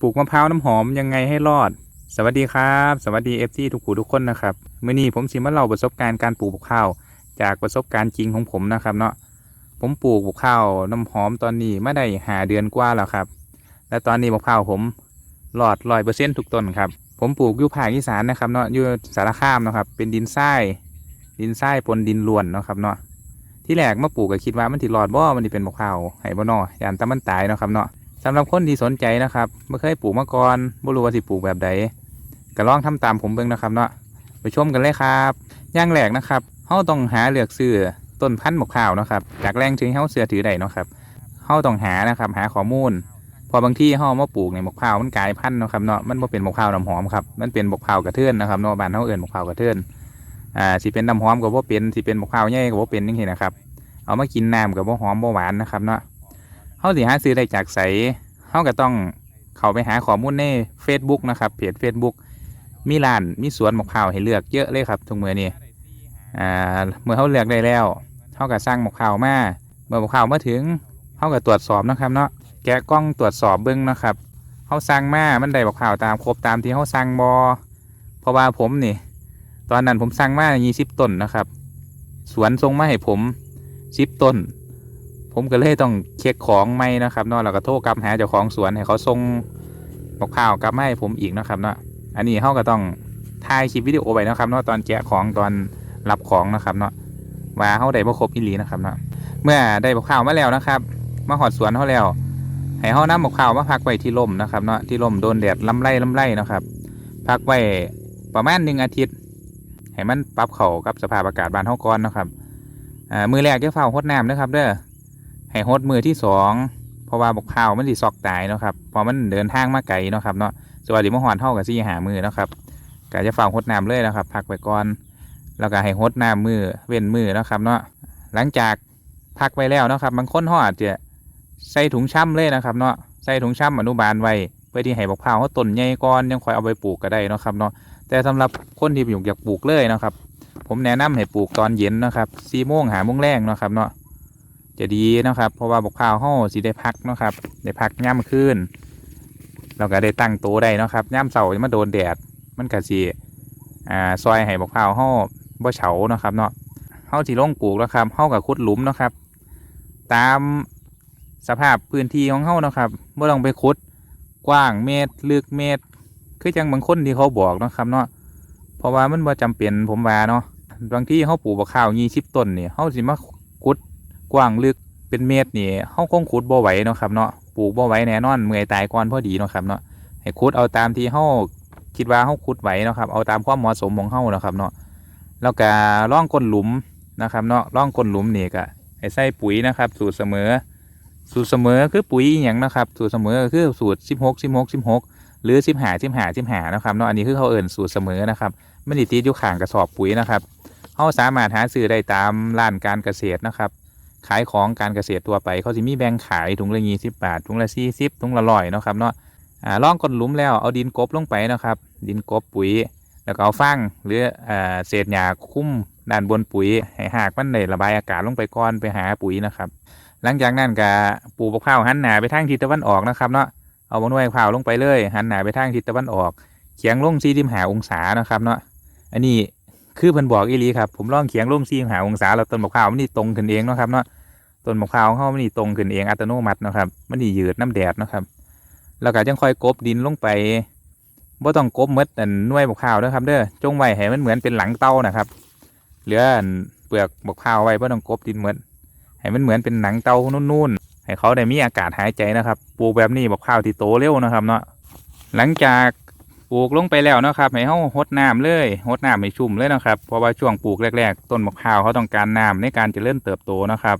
ปลูกมะพร้าวน้ำหอมยังไงให้รอด สวัสดีครับ สวัสดีเอฟซีทุกผู้ทุกคนนะครับเมื่อนี้ผมสิมาเล่าประสบการณ์การปลูกมะพร้าว จากประสบการณ์จริงของผมนะครับเนาะผมปลูกมะพร้าวน้ำหอมตอนนี้ไม่ได้หาเดือนกว่าแล้วครับ และตอนนี้มะพร้าวผมรอดร้อยเปอร์เซ็นต์ทุกต้นครับผมปลูกอยู่ภาคอีสานนะครับเนาะอยู่สารคามนะครับเป็นดินทรายดินทรายปนดินล้วนนะครับเนาะที่แรกมาปลูกก็คิดว่ามันสิรอดบ่มันสิเป็นมะพร้าวให้บ่เนอยานตะมันตายนะครับเนาะ สำหรับคนที่สนใจนะครับไม่เคยปลูกมาก่อนไม่รู้ว่าสิปลูกแบบใดก็ลองทำตามผมเบิ่งนะครับเนาะไปชมกันเลยครับย่างแรกนะครับเราต้องหาเลือกซื้อต้นพันธุ์มะพร้าวนะครับจากแรงถึงเราเสือถือได้นะครับเราต้องหานะครับ หาข้อมูล พอบางที่เราเอามาปลูกในมะพร้าวมันกลายพันธุ์นะครับเนาะมันบ่เป็นมะพร้าวน้ำหอมครับมันเป็นมะพร้าวกระเทือนนะครับเนาะบ้านเราเอื่นมะพร้าวกระเทือนอ่าสิเป็นน้ำหอมก็บ่เป็นสิเป็นมะพร้าวใหญ่ก็บ่เป็นจังซี่นะครับเอามากินน้ำก็บ่หอมบ่หวานนะครับเนาะ เราสิหาซื้อได้จากไสเขาก็ต้องเข้าไปหาข้อมูลใน Facebook นะครับเพจ Facebook มีร้านมีสวนมะพร้าวให้เลือกเยอะเลยครับทุกเมื่อนี้อ่าเมื่อเขาเลือกได้แล้วเขาก็สร้างมะพร้าวมาเมื่อมะพร้าวมาถึงเขาก็ตรวจสอบนะครับเนาะแกะกล้องตรวจสอบเบิ้องนะครับเขาสร้างมามันได้มะพร้าวตามครบตามที่เขาสร้างบอเพราะว่าผมนี่ ตอนนั้นผมสร้างมา20ต้นนะครับ สวนทรงมาให้ผม10ต้น ผมก็เลยต้องเช็คของไม่นะครับเนาะแล้วก็โทรกลับหาเจ้าของสวนให้เขาส่งมะพร้าวกลับมาให้ผมอีกนะครับเนาะอันนี้เขาก็ต้องถ่ายคลิปวิดีโอไว้นะครับเนาะตอนแกะของตอนรับของนะครับเนาะว่าเขาได้บ่ครบอีหลีนะครับเนาะเมื่อได้มะพร้าวมาแล้วนะครับมาหอดสวนเขาแล้วให้เขานำมะพร้าวมาพักไว้ที่ร่มนะครับเนาะที่ร่มโดนแดดลำไรลำไรนะครับ พักไว้ประมาณหนึ่งอาทิตย์ให้มันปรับเข้ากับสภาพอากาศบ้านเฮาก่อนนะครับมือแรกจะเฝ้าหดน้ำนะครับเด้อ ให้ฮดมือที่สองเพราะว่าบกพร้าวมันสิซอกตายเนาะครับพอมันเดินทางมาไกลเนาะครับเนาะสวัสดีมะฮอนเท่ากับซี่หามือเนาะครับก็จะฝากฮดน้ำเลยนะครับพักไปก่อนแล้วก็ให้ฮดน้ำมือเว้นมือเนาะครับเนาะหลังจากพักไปแล้วเนาะครับบางคนห่ออาจจะใส่ถุงช่ำเลยนะครับเนาะใส่ถุงช่ำอนุบาลไว้เพื่อที่ให้บกพร้าวเขาต้นใหญ่ก่อนยังคอยเอาไปปลูกก็ได้เนาะครับเนาะแต่สำหรับคนที่อยากปลูกเลยนะครับ ผมแนะนำให้ปลูกตอนเย็นนะครับสี่โมงหาโมงแรงเนาะครับเนาะ จะดีนะครับ เพราะว่าบกพร้าวห่อสิได้พักนะครับได้พักย่ำขึ้นเราก็ได้ตั้งโตวได้นะครับย่ำเสาจะมาโดนแดดมันก็สิอ่าซอยให้บกพร้าวห่อบ่เฉานะครับเนาะเฮาสิลงปลูกแล้วครับเฮากับขุดหลุมนะครับ ตามสภาพพื้นที่ของเฮานะครับบ่ต้องไปขุดกว้างเมตรลึกเมตร คือจังบางคนที่เขาบอกนะครับเนาะเพราะว่ามันบ่จำเป็นผมว่าเนาะบางที่เฮาปลูกบักข้าว20ต้นนี่เฮาสิมาคุด กว้างลึกเป็นเมตรนี่เฮาคงขุดบ่ไหวเนาะครับเนาะปลูกบ่ไหวแน่นอนเมื่อยตายก่อนพอดีเนาะครับเนาะให้ขุดเอาตามที่เฮาคิดว่าเฮาขุดไหวเนาะครับเอาตามความเหมาะสมของเฮาเนาะครับเนาะแล้วก็ร่องก้นหลุมนะครับเนาะร่องก้นหลุมนี่ก็ให้ใส่ปุ๋ยนะครับ สูตรเสมอ สูตรเสมอคือปุ๋ยอย่างนะครับ สูตรเสมอคือสูตร 16 16 16 หรือ 15 15 15นะครับเนาะอันนี้คือเขาเอิ่นสูตรเสมอนะครับไม่ได้ติดอยู่ข้างกระสอบปุ๋ยนะครับเฮาสามารถหาซื้อได้ตามร้านการเกษตรนะครับ ขายของการเกษตรตัวไป เขาสิมีแบ่งขายถุงละยี่สิบบาทถุงละสี่สิบถุงละร้อยเนาะครับเนาะอ่าล่องก้นหลุมแล้วเอาดินกบลงไปนะครับ ดินกบปุ๋ย แล้วก็เอาฟางหรืออ่าเศษหญ้าคุ้มด้านบนปุ๋ยให้หากมันได้ระบายอากาศลงไปก่อนไปหาปุ๋ยนะครับ หลังจากนั้นก็ปลูกมะพร้าวหันหนาไปทางทิศตะวันออกนะครับเนาะเอาบนหน่วยมะพร้าวลงไปเลยหันหนาไปทางทิศตะวันออกเขียงลงสี่สิบห้าองศานะครับเนาะอันนี้ คือเพิ่นบอกอีหลีครับผมลองเขียงลงสี่สิบห้าองศาแล้วต้นมะพร้าวมันนี่ตรงขึ้นเองเนาะครับเนาะต้นมะพร้าวเขามันนี่ตรงขึ้นเองอัตโนมัตินะครับมันนี่ยืดน้ำแดดนะครับ แล้วก็จังค่อยกบดินลงไปบ่ต้องกบมดอันน่วยมะพร้าวเด้อครับ เด้อจงไว้ให้มันเหมือนเป็นหลังเต้านะครับเหลือเปลือกมะพร้าวไว้บ่ต้องกบดินหมดให้มันเหมือนเป็นหนังเต้านุ่นๆให้เขาได้มีอากาศหายใจนะครับปลูกแบบนี้มะพร้าวที่โตเร็วนะครับเนาะหลังจาก ปลูกลงไปแล้วนะครับให้เขาหดน้ำเลยหดน้ำให้ชุ่มเลยนะครับเพราะว่าช่วงปลูกแรก ๆ ต้นมะพร้าวเขาต้องการน้ำในการเจริญเติบโตนะครับ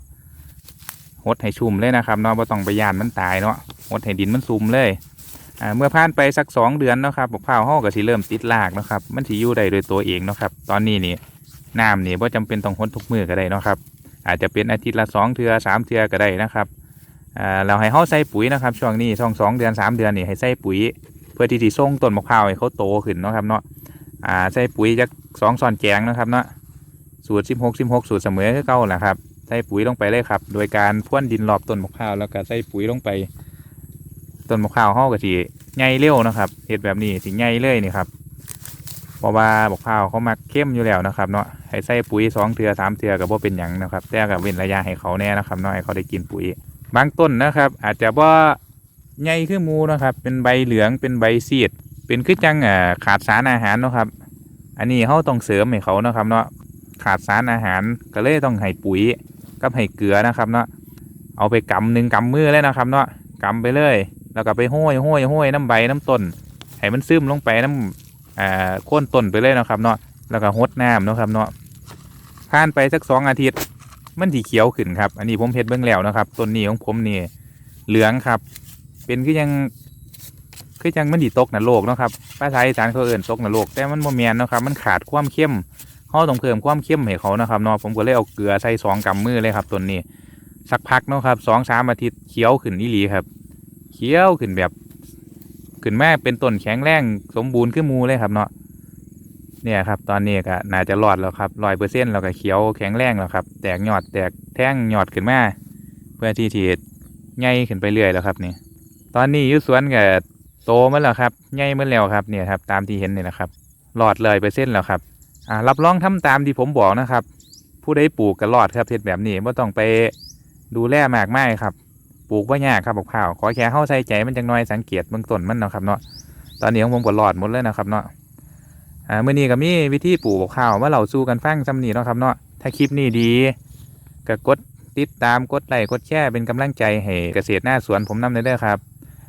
หดให้ชุ่มเลยนะครับเนาะบ่ต้องไปยานมันตายเนาะหดให้ดินมันซุ่มเลยเมื่อผ่านไปสักสองเดือนนะครับมะพร้าวเฮาก็สิเริ่มติดรากนะครับ มันสิอยู่ได้โดยตัวเองนะครับ ตอนนี้นี่น้ำนี่บ่จำเป็นต้องหดทุกมือก็ได้นะครับ อาจจะเป็นอาทิตย์ละสองเทือสามเทือก็ได้นะครับเราให้เฮาใส่ปุ๋ยนะครับ ช่วงนี้ช่วงสองเดือนสามเดือนนี่ให้ใส่ปุ๋ย เพื่อที่สิส่งต้นมะพร้าวให้เขาโตขึ้นนะครับเนาะอ่าใส่ปุ๋ยจักสองซอนแกงนะครับเนาะสูตรสิบหกสิบหกสูตรเสมอคือเก่าแหละครับใส่ปุ๋ยลงไปเลยครับ โดยการพ่วนดินรอบต้นมะพร้าวแล้วก็ใส่ปุ๋ยลงไปต้นมะพร้าวเฮาก็สิใหญ่เร็วนะครับเฮ็ดแบบนี้สิใหญ่เลยนี่ครับเพราะว่าบักพร้าวเขามักเข้มอยู่แล้วนะครับเนาะให้ใส่ปุ๋ยสองเทื่อสามเทื่อก็บ่เป็นหยังนะครับแต่ก็เว้นระยะให้เขาแน่นะครับเนาะให้เขาได้กินปุ๋ยบางต้นนะครับ อาจจะบ่า ใหญ่คือมูนะครับ เป็นใบเหลืองเป็นใบซีด เป็นคือจังอ่าขาดสารอาหารเนาะครับ อันนี้เขาต้องเสริมให้เขานะครับเนาะขาดสารอาหารก็เลยต้องให้ปุ๋ยกับให้เกลือนะครับเนาะเอาไปกำหนึ่งกำมือเลยนะครับเนาะกำไปเลย แล้วก็ไปห้อยห้อยห้อยน้ำใบน้ำต้นให้มันซึมลงไปน้ำอ่าโค่นต้นไปเลยนะครับเนาะแล้วก็หดน้ำนะครับเนาะผ่านไปสักสองอาทิตย์มันสีเขียวขึ้นครับ อันนี้ผมเฮ็ดเบื้องแล้วนะครับ ต้นนี้ของผมนี่เหลืองครับ เป็นคือยังคือยังมันดีตกนรกเนาะครับภาษาอีสานเขาเอื่นตกนรกแต่มันโมเมนเนาะครับมันขาดความเข้มเขาต้องเพิ่มความเข้มให้เขานะครับเนาะผมก็เลยเอาเกลือใส่สองกำมือเลยครับต้นนี้ สักพักเนาะครับสองสามอาทิตย์เขียวขึ้นอีหลีครับเขียวขึ้นแบบขึ้นแม่เป็นต้นแข็งแรงสมบูรณ์ขึ้นมูเลยครับเนาะเนี่ยครับตอนนี้ก็น่าจะรอดแล้วครับร้อยเปอร์เซ็นต์แล้วก็เขียวแข็งแรงแล้วครับ แตกยอดแตกแท่งยอดขึ้นมาเพื่อที่ที่ใหญ่ขึ้นไปเรื่อยแล้วครับนี่ ตอนนี้อยุสวนก็โตมาแล้วครับใหญ่มาแล้วครับเนี่ยครับ ตามที่เห็นนี่นะครับรอดเลยเปอร์เซ็นต์แล้วครับอ่ารับรองทำตามที่ผมบอกนะครับ ผู้ใดปลูกก็รอดครับเฮ็ดแบบนี้ไม่ต้องไปดูแลมากมายครับ ปลูกว่ายากครับบักพร้าวขอแค่เข้าใส่ใจมันจังน้อยสังเกตเบื้องต้นมันนะครับเนาะตอนนี้ของผมก็รอดหมดเลยนะครับเนาะอ่าเมื่อนี้ก็มีวิธีปลูกบักพร้าวมาเล่าสู่กันฟังซ้ำนี้เนะครับเนาะถ้าคลิปนี้ดีก็กดติดตามกดไลค์กดแชร์เป็นกำลังใจให้เกษตรหน้าสวนผมนำเด้อครับ